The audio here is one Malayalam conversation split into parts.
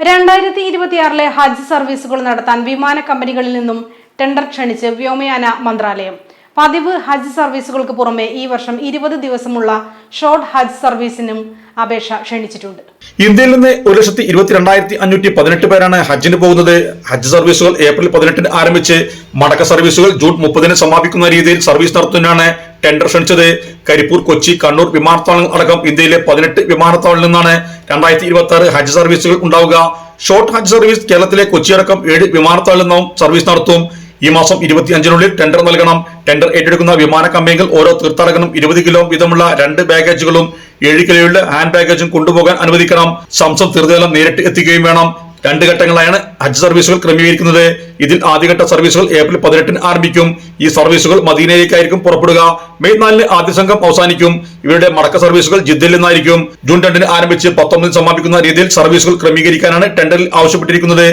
രണ്ടായിരത്തി ഇരുപത്തിയാറിലെ ഹജ്ജ് സർവീസുകൾ നടത്താൻ വിമാന കമ്പനികളിൽ നിന്നും ടെൻഡർ ക്ഷണിച്ച് വ്യോമയാന മന്ത്രാലയം. പതിവ് ഹജ്ജ് സർവീസുകൾക്ക് പുറമെ ഈ വർഷം ഇരുപത് ദിവസമുള്ള ഷോർട്ട് ഹജ്ജ് സർവീസിനും അപേക്ഷ ക്ഷണിച്ചിട്ടുണ്ട്. ഇന്ത്യയിൽ നിന്ന് ഒരു ലക്ഷത്തി ഇരുപത്തിരണ്ടായിരത്തി അഞ്ഞൂറ്റി പതിനെട്ട് പേരാണ് ഹജ്ജിന് പോകുന്നത്. ഹജ്ജ് സർവീസുകൾ ഏപ്രിൽ പതിനെട്ടിന് ആരംഭിച്ച് മടക്ക സർവീസുകൾ ജൂൺ മുപ്പതിന് സമാപിക്കുന്ന രീതിയിൽ സർവീസ് നടത്തുന്നതിനാണ് ടെൻഡർ ക്ഷണിച്ചത്. കരിപ്പൂർ കൊച്ചി കണ്ണൂർ വിമാനത്താവളങ്ങൾ അടക്കം ഇന്ത്യയിലെ പതിനെട്ട് വിമാനത്താവളങ്ങളിൽ നിന്നാണ് രണ്ടായിരത്തി ഇരുപത്തി ആറ് ഹജ്ജ് സർവീസുകൾ ഉണ്ടാവുക. ഷോർട്ട് ഹജ്ജ് സർവീസ് കേരളത്തിലെ കൊച്ചി അടക്കം ഏഴ് വിമാനത്താവളങ്ങളിൽ നിന്നും സർവീസ് നടത്തും. ഈ മാസം ഇരുപത്തിയഞ്ചിനുള്ളിൽ ടെൻഡർ നൽകണം. ടെൻഡർ ഏറ്റെടുക്കുന്ന വിമാന കമ്പനികൾ ഓരോ തീർത്ഥാടകനും ഇരുപത് കിലോ വീതമുള്ള രണ്ട് ബാഗേജുകളും ഏഴ് കിലോയുടെ ഹാൻഡ് ബാഗേജും കൊണ്ടുപോകാൻ അനുവദിക്കണം. സംസം തീർച്ചയായും നേരിട്ട് എത്തിക്കുകയും വേണം. രണ്ട് ഘട്ടങ്ങളായാണ് ഹജ്ജ് സർവീസുകൾ ക്രമീകരിക്കുന്നത്. ഇതിൽ ആദ്യഘട്ട സർവീസുകൾ ഏപ്രിൽ പതിനെട്ടിന് ആരംഭിക്കും. ഈ സർവീസുകൾ മദീനയിലേക്കായിരിക്കും പുറപ്പെടുക. മെയ് നാലിന് ആദ്യ സംഘം അവസാനിക്കും. ഇവരുടെ മടക്ക സർവീസുകൾ ജിദ്ദയിൽ നിന്നായിരിക്കും. ജൂൺ രണ്ടിന് ആരംഭിച്ച് പത്തൊമ്പതിന് സമാപിക്കുന്ന രീതിയിൽ സർവീസുകൾ ക്രമീകരിക്കാനാണ് ടെൻഡറിൽ ആവശ്യപ്പെട്ടിരിക്കുന്നത്.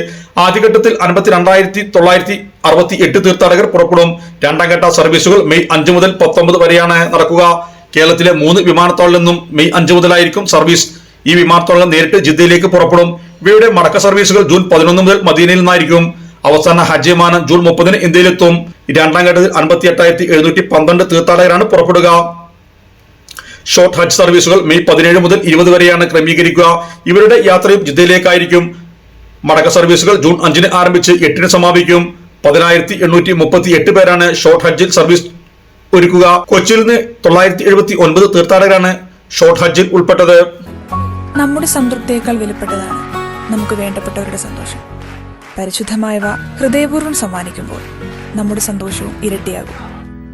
ആദ്യഘട്ടത്തിൽ അൻപത്തിരണ്ടായിരത്തി തൊള്ളായിരത്തി അറുപത്തി എട്ട് തീർത്ഥാടകർ പുറപ്പെടും. രണ്ടാം ഘട്ട സർവീസുകൾ മെയ് അഞ്ച് മുതൽ പത്തൊമ്പത് വരെയാണ് നടക്കുക. കേരളത്തിലെ മൂന്ന് വിമാനത്താവളിൽ നിന്നും മെയ് അഞ്ച് മുതലായിരിക്കും സർവീസ്. ഈ വിമാനത്താവളം നേരിട്ട് ജിദ്ദയിലേക്ക് പുറപ്പെടും. ഇവയുടെ മടക്ക സർവീസുകൾ ജൂൺ പതിനൊന്ന് മുതൽ മദീനയിൽ നിന്നായിരിക്കും. അവസാന ഹജ്ജ് വിമാനം ജൂൺ മുപ്പതിന് ഇന്ത്യയിലെത്തും. രണ്ടാം ഘട്ടത്തിൽ അൻപത്തി എട്ടായിരത്തി എഴുന്നൂറ്റി പന്ത്രണ്ട് തീർത്ഥാടകരാണ് പുറപ്പെടുക. ഷോർട്ട് ഹജ്ജ് സർവീസുകൾ മെയ് പതിനേഴ് മുതൽ ഇരുപത് വരെയാണ് ക്രമീകരിക്കുക. ഇവരുടെ യാത്രയും ജിദ്ദയിലേക്കായിരിക്കും. മടക്ക സർവീസുകൾ ജൂൺ അഞ്ചിന് ആരംഭിച്ച് എട്ടിന് സമാപിക്കും. പതിനായിരത്തി എണ്ണൂറ്റി മുപ്പത്തി എട്ട് പേരാണ് ഷോർട്ട് ഹജ്ജിൽ സർവീസ് ഒരുക്കുക. കൊച്ചിയിൽ നിന്ന് തൊള്ളായിരത്തി എഴുപത്തി ഒൻപത് തീർത്ഥാടകരാണ് ഷോർട്ട് ഹജ്ജിൽ ഉൾപ്പെട്ടത്. നമ്മുടെ സംതൃപ്തിയേക്കാൾ വിലപ്പെട്ടതാണ് നമുക്ക് വേണ്ടപ്പെട്ടവരുടെ സന്തോഷം. പരിശുദ്ധമായവ ഹൃദയപൂർവം സമ്മാനിക്കുമ്പോൾ നമ്മുടെ സന്തോഷവും ഇരട്ടിയാകും.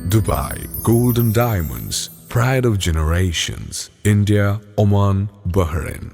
Dubai golden diamonds pride of generations India Oman Bahrain.